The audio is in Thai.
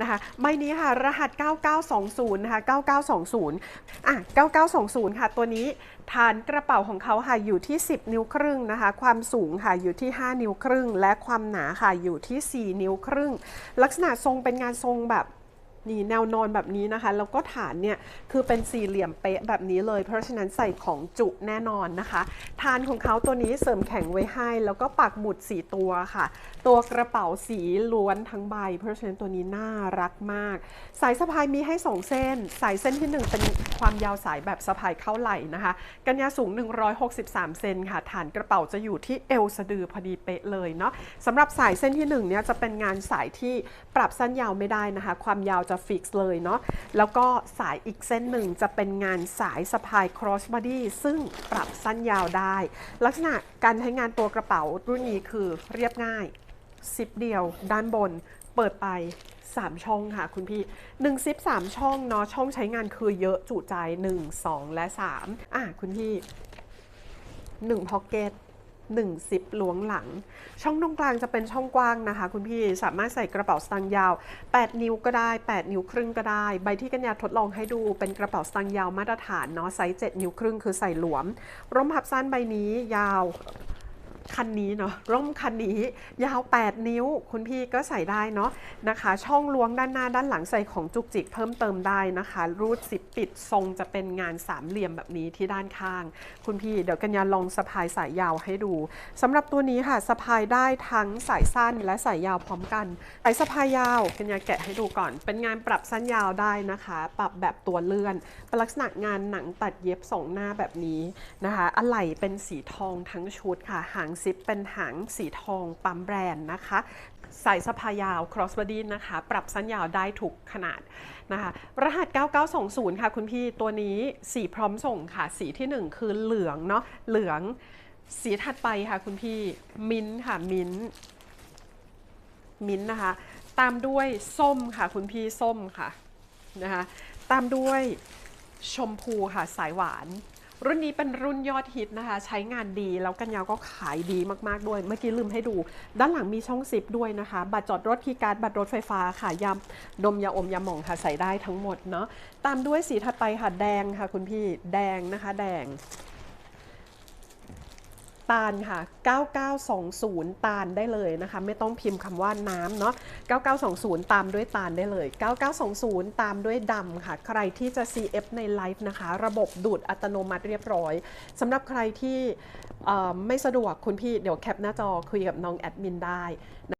นะคะใบนี้ค่ะ รหัส 9920 นะคะ 9920 อะ 9920 ค่ะ ตัวนี้ฐานกระเป๋าของเขาค่ะอยู่ที่ 10 นิ้วครึ่งนะคะ ความสูงค่ะอยู่ที่ 5 นิ้วครึ่ง และความหนาค่ะอยู่ที่ 4 นิ้วครึ่ง ลักษณะทรงเป็นงานทรงแบบ นี่แนวนอนแบบนี้นะคะ แล้วก็ฐานเนี่ยคือเป็นสี่เหลี่ยมเป๊ะแบบนี้เลย เพราะฉะนั้นใส่ของจุแน่นอนนะคะ ฐานของเขาตัวนี้เสริมแข็งไว้ให้ แล้วก็ปักหมุดสีตัวค่ะ ตัวกระเป๋าสีล้วนทั้งใบ เพราะฉะนั้นตัวนี้น่ารักมาก สายสะพายมีให้ 2 เส้น สายเส้นที่ 1 เป็นความยาวสายแบบสะพายเข้าไหล่นะคะ กันยาสูง 163 เซนค่ะ ฐานกระเป๋าจะอยู่ที่เอวสะดือพอดีเป๊ะเลยเนาะสำหรับสายเส้นที่1เนี่ยจะเป็นงานสายที่ปรับสั้นยาวไม่ได้นะคะ ความยาวจะฟิกซ์เลยเนาะแล้วก็สายอีกเส้นหนึ่งจะเป็นงานสายสะพาย cross body ซึ่งปรับสั้นยาวได้ ลักษณะการใช้งานตัวกระเป๋ารุ่นนี้คือเรียบง่ายซิปเดียว ด้านบนเปิดไป 3 ช่องค่ะคุณพี่1ซิป3ช่องเนาะช่องใช้งานคือเยอะจุใจ 1 2 และ 3 อะคุณพี่1พ็อกเก็ต 1ซิปล้วงหลัง ช่องตรงกลางจะเป็นช่องกว้างนะคะ คุณพี่สามารถใส่กระเป๋าสตางค์ยาว 8 นิ้วก็ได้ 8 นิ้วครึ่งก็ได้ ใบที่กัญญาทดลองให้ดูเป็นกระเป๋าสตางค์ยาวมาตรฐานเนาะไซส์7นิ้วครึ่งคือใส่หลวม ร่มพับสั้นใบนี้ยาว คันนี้เนาะร่มคันนี้ยาว 8 นิ้ว คุณพี่ก็ใส่ได้เนาะนะคะ ช่องล้วงด้านหน้าด้านหลังใส่ของจุกจิกเพิ่มเติมได้นะคะ รูดสิบปิดทรงจะเป็นงานสามเหลี่ยมแบบนี้ที่ด้านข้าง คุณพี่เดี๋ยวกัญญาลองสะพายสายยาวให้ดูสำหรับตัวนี้ค่ะสะพายได้ทั้งสายสั้นและสายยาวพร้อมกันสายสะพายยาวกัญญาแกะให้ดูก่อน เป็นงานปรับสั้นยาวได้นะคะ ปรับแบบตัวเลื่อนเป็นลักษณะงานหนังตัดเย็บสองหน้าแบบนี้นะคะอะไหล่เป็นสีทองทั้งชุดค่ะหางซิปเป็นหางสีทองปั๊มแบรนด์นะคะสายสะพายาว cross body นะคะ ปรับสั้นยาวได้ทุกขนาดนะคะ รหัส 9920 ค่ะคุณพี่ตัวนี้สีพร้อมส่งค่ะ สีที่ 1 คือเหลืองเนาะเหลืองสีถัดไปค่ะคุณพี่มิ้นค่ะมิ้นมิ้นนะคะ ตามด้วยส้มค่ะคุณพี่ส้มค่ะนะคะ ตามด้วยชมพูค่ะสายหวาน รุ่นนี้เป็นรุ่นยอดฮิตนะคะ ใช้งานดีแล้วกันยาวก็ขายดีมากๆด้วย เมื่อกี้ลืมให้ดู ด้านหลังมีช่องซิปด้วยนะคะ บัตรจอดรถคีย์การ์ดบัตรรถไฟฟ้าค่ะยำดมยาอมยาหม่องค่ะใส่ได้ทั้งหมดเนาะตามด้วยสีถัดไปค่ะแดงค่ะคุณพี่แดงนะคะ แดง ตาลค่ะ 9920 ตาลได้เลยนะคะ ไม่ต้องพิมพ์คำว่าน้ำเนาะ 9920 ตามด้วยตาลได้เลย 9920 ตามด้วยดำค่ะ ใครที่จะ CF ในไลฟ์นะคะ ระบบดูดอัตโนมัติเรียบร้อยสำหรับใครที่ไม่สะดวกคุณพี่เดี๋ยวแคปหน้าจอคุยกับน้องแอดมินได้